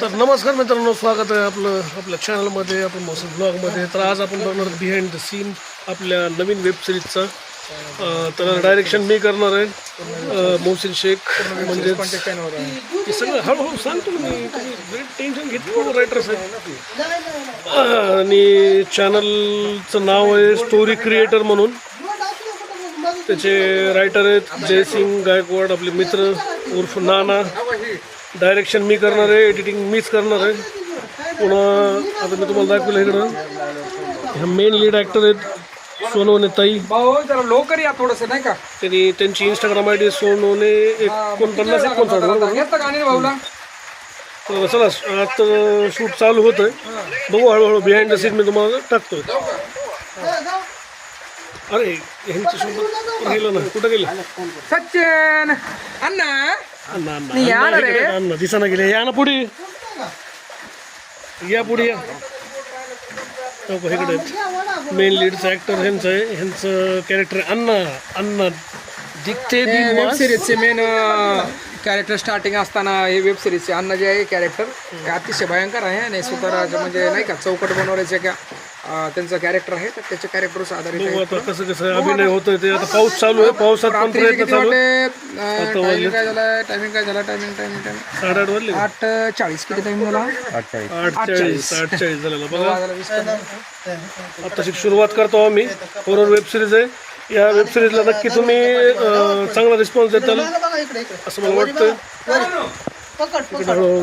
तर नमस्कार मित्रांनो स्वागत आहे आपलं आपल्या चॅनलमध्ये आपण मोसम ब्लॉगमध्ये तर आज आपण बघणार बिहाइंड द सीन आपल्या नवीन वेब सिरीजचा तर डायरेक्शन मी करणार आहे मोहसिन शेख म्हणजे सगळं हळूहळू सांगतो मी तुम्ही टेन्शन घेतलं रायटर्स आहे आणि चॅनलचं नाव आहे स्टोरी क्रिएटर म्हणून. त्याचे रायटर आहेत जयसिंग गायकवाड आपले मित्र उर्फ नाना. डायरेक्शन मी करणार आहे एडिटिंग मीच करणार आहे. पुन्हा आता मी तुम्हाला दाखवलं इकडं. ह्या मेन लीड ॲक्टर आहेत सोनवणे ताई. जरा लवकर या थोडस नाही का? त्यांनी त्यांची इंस्टाग्राम आय डी सोनवणे एकोणपन्नास एकोणसाठ चला आता शूट चालू होत आहे बघू हळूहळू बिहाइंड द सीन मी तुम्हाला टाकतोय. अरे ह्यांच्यासोबत गेलं ना कुठं गेलं? सचिन अण्णा! या ना अण्णा रे. दिसाना गेले या ना पुढे या पुढे या हो का, इकडे मेन लीडचं ऍक्टर ह्यांचं आहे ह्यांचं कॅरेक्टर अण्णा अण्णा दिखते मेन कॅरेक्टर स्टार्टिंग असताना हे वेब सिरीजचे अण्णा जे आहे कॅरेक्टर ते अतिशय भयंकर आहे आणि सुताराज म्हणजे नाही का चौकट बनवण्याचे का अं, त्यांचं कॅरेक्टर आहे. तर त्याच्या कॅरेक्टरवर आधारित बघू आहे आता कसं कसं अभिनय होतोय ते. आता पाऊस चालू आहे पावसात पण रात्रीचे प्रयत्न किती चालू आता टायमिंग काय झालं? टायमिंग काय झालं? टायमिंग टायमिंग टायमिंग साडेआठ वाजले. का? आठ चाळीस किती टाइम झाला? आठचाळीस. आठचाळीस झालेला. बघा. आताशी सुरुवात करतो आम्ही. हॉरर वेब सिरीज आहे. या वेब सिरीजला नक्की तुम्ही चांगला रिस्पॉन्स देताल. असं मला वाटतं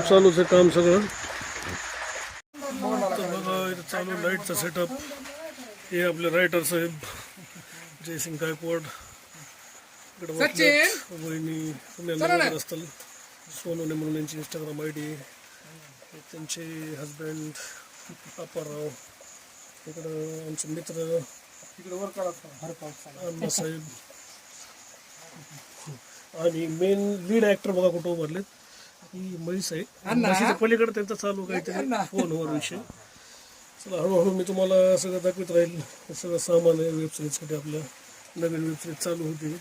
चालूच आहे काम सगळं. तर बघा इथं चालू लाईटचा सेटअप हे आपले रायटर साहेब जयसिंग गायकवाड. वहिनी पुण्याला असतील. सोनवणे म्हणून यांची इंस्टाग्राम आय डी त्यांचे हजबंड पापाराव इकडं आमचे मित्र. अण्णासाहेब आणि मेन लीड ऍक्टर बघा कुठं उभारलेत. ही म्हैस आहे. पलीकडे त्यांचा चालू काहीतरी फोनवर विषय. चला हळूहळू मी तुम्हाला सगळं दाखवत राहील. सगळं सामान आहे वेब सिरीजसाठी आपल्या नवीन वेब सिरीज चालू होती.